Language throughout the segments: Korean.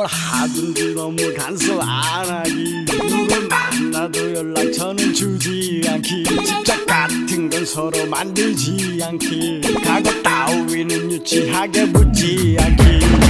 뭘 하든지 너무 간섭 안 하기. 누군 만나도 연락처는 주지 않기. 집착 같은 건 서로 만들지 않기. 과거 따위는 유치하게 묻지 않기.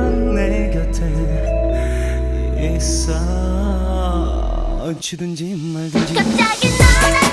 곁에 있어. 어찌든지 말든지. 갑자기 너랑